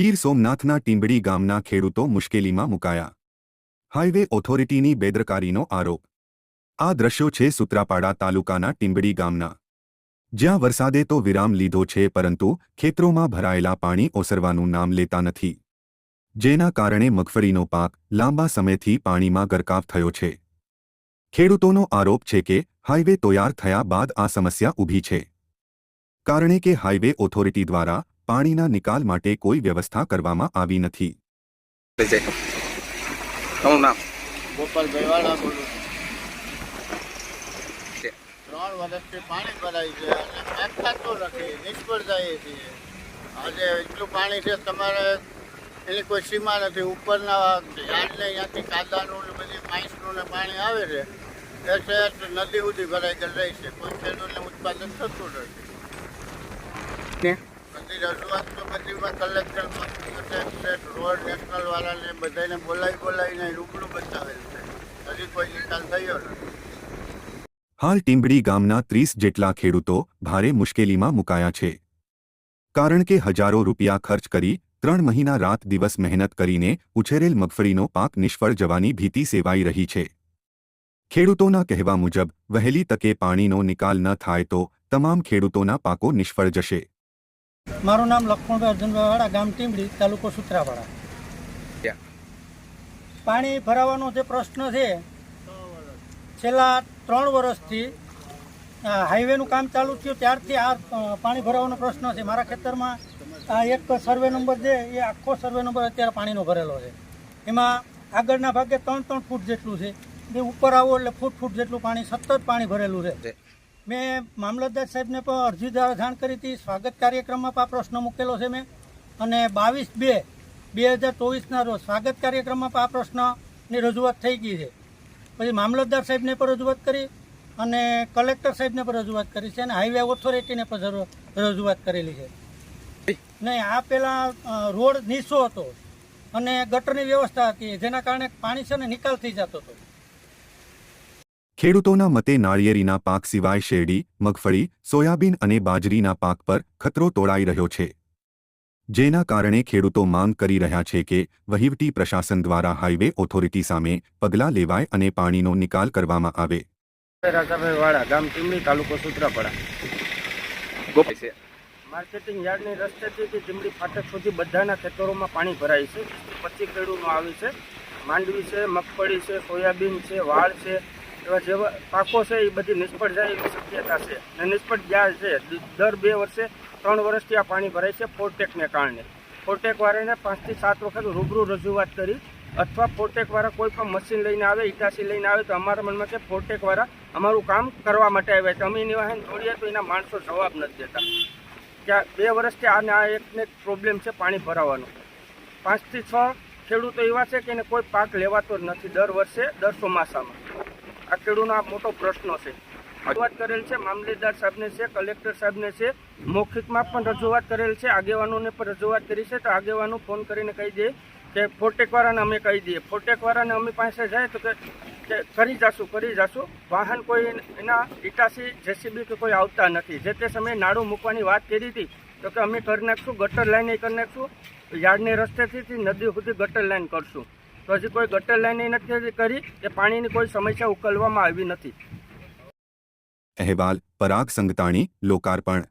ગીર સોમનાથના ટીંબડી ગામના ખેડૂતો મુશ્કેલીમાં મુકાયા. હાઈવે ઓથોરિટીની બેદરકારીનો આરોપ. આ દ્રશ્યો છે સુત્રાપાડા તાલુકાના ટીંબડી ગામના. જ્યાં વરસાદે તો વિરામ લીધો છે પરંતુ ખેતરોમાં ભરાયેલા પાણી ઓસરવાનું નામ લેતા નથી. જેના કારણે મગફળીનો પાક લાંબા સમયથી પાણીમાં ગરકાવ થયો છે. ખેડૂતોનો આરોપ છે કે હાઈવે તૈયાર થયા બાદ આ સમસ્યા ઊભી છે. કારણે કે હાઈવે ઓથોરિટી દ્વારા પાણીના નિકાલ માટે કોઈ વ્યવસ્થા કરવામાં આવી નથી. ત્રણ વર્ષથી પાણી ભરાય છે અને થતું નથી નિષ્ફળ જઈએ છીએ આજે એટલું પાણી છે તમારે એની કોઈ સીમા નથી ઉપરના યાર્ડને ત્યાંથી કાદાનું ને બધી માઇસનું ને પાણી આવે છે. એ નદી સુધી ભરાઈ ગયેલ રહી છે. કોઈ ખેડૂતને ઉત્પાદન થતું નથી. બધી રજૂઆત તો બધીમાં કલેક્ટરમાં સ્ટેટ રોડ નેશનલ વાળાને બધાને બોલાવી બોલાવીને રૂબરૂ બતાવેલ છે. હજી કોઈ નિકાલ થયો નથી. હાલ ટીમ્બડી ગામના ત્રીસ જેટલા ખેડૂતો ભારે મુશ્કેલીમાં મુકાયા છે. કારણ કે હજારો રૂપિયા ખર્ચ કરી ત્રણ મહિના રાત દિવસ મહેનત કરીને ઉછેરેલ મગફળીનો પાક નિષ્ફળ જવાની ભીતિ સેવાઈ રહી છે. ખેડૂતોના કહેવા મુજબ, વહેલી તકે પાણીનો નિકાલ ન થાય તો તમામ ખેડૂતોના પાકો નિષ્ફળ જશે. મારું નામ લક્ષ્મણભાઈ અર્જુનભાઈ વાળા ગામ ટીમડી તાલુકો સુત્રાવાળા ક્યાં? પાણી ભરાવાનો જે પ્રશ્ન છે છેલ્લા ત્રણ વર્ષથી હાઈવેનું કામ ચાલુ થયું ત્યારથી આ પાણી ભરાવાનો પ્રશ્ન છે મારા ખેતરમાં આ એક સર્વે નંબર છે એ આખો સર્વે નંબર અત્યારે પાણીનો ભરેલો છે એમાં આગળના ભાગે ત્રણ ત્રણ ફૂટ જેટલું છે જે ઉપર આવો એટલે ફૂટ ફૂટ જેટલું પાણી સતત પાણી ભરેલું છે. મેં મામલતદાર સાહેબને પણ અરજી જાણ કરી હતી. સ્વાગત કાર્યક્રમમાં પણ પ્રશ્ન મૂકેલો છે મેં. અને બાવીસ બે બે હજાર ચોવીસના રોજ સ્વાગત કાર્યક્રમમાં પણ આ પ્રશ્નની રજૂઆત થઈ ગઈ છે. પછી મામલતદાર સાહેબને પણ રજૂઆત કરી અને કલેક્ટર સાહેબને પણ રજૂઆત કરી છે અને હાઈવે ઓથોરિટીને પણ રજૂઆત કરેલી છે. નહીં, આ પહેલાં રોડ નીચો હતો અને ગટરની વ્યવસ્થા હતી, જેના કારણે પાણી છે ને નિકાલ થઈ જતો હતો. ખેડૂતોના મતે નાળિયેરીના પાક સિવાય શેરડી મગફળી સોયાબીન અને બાજરીના પાક પર ખતરો તોડાઈ રહ્યો છે. જેના કારણે ખેડૂતો માંગ કરી રહ્યા છે કે વહીવટી પ્રશાસન દ્વારા હાઈવે ઓથોરિટી સામે પગલાં લેવાય અને પાણીનો નિકાલ કરવામાં આવે. વાળા ગામ તાલુકો સુત્રાપાડા. માર્કેટિંગ યાર્ડની રસ્તેથી કે ટીમડી ફાટક સુધી બધાના ખેતરોમાં પાણી ભરાય છે. પચીસ ખેડૂતો આવે છે. માંડવી છે મગફળી છે સોયાબીન છે વાળ છે. એવા જેવા પાકો છે, એ બધી નિષ્ફળ જાય એવી શક્યતા છે. અને નિષ્ફળ ગયા છે. દર બે વર્ષે ત્રણ વર્ષથી આ પાણી ભરાય છે ફોરટેકને કારણે. ફોરટેકવાળાને પાંચથી સાત વખત રૂબરૂ રજૂઆત કરી અથવા ફોરટેકવાળા કોઈ પણ મશીન લઈને આવે ઇટાસી લઈને આવે, તો અમારા મનમાં કે ફોરટેકવાળા અમારું કામ કરવા માટે આવ્યા છે. અમે એની વાહન દોડીએ તો એના માણસો જવાબ નથી દેતા. ત્યાં બે વર્ષથી આને આ એકને એક પ્રોબ્લેમ છે પાણી ભરાવાનો. પાંચથી છ ખેડૂતો એવા છે કે એને કોઈ પાક લેવાતો જ નથી દર વર્ષે, દર ચોમાસામાં. આ ખેડૂતનો આ મોટો પ્રશ્ન છે. રજૂઆત કરેલ છે, મામલેદાર સાહેબને છે, કલેક્ટર સાહેબને છે. મૌખિકમાં પણ રજૂઆત કરેલ છે, આગેવાનોને પણ રજૂઆત કરી છે. તો આગેવાનો ફોન કરીને કહી દે કે ફોટેકવાળાને અમે કહી દઈએ. ફોટેકવાળાને અમે પાસે જાય તો કે કરી જાશું કરી જાશું. વાહન કોઈ એના ઇટાસી જેસીબી કે કોઈ આવતા નથી. જે તે સમયે નાડું મૂકવાની વાત કરી હતી, તો કે અમે કરી નાખશું, ગટર લાઈન કરી નાખશું. યાર્ડને રસ્તેથી નદી સુધી ગટર લાઈન કરશું. તો હજી કોઈ ગટર લાઈન નથી કરી કે પાણીની કોઈ સમસ્યા ઉકેલવામાં આવી નથી. અહેવાલ પરાગ સંગતાણી, લોકાર્પણ.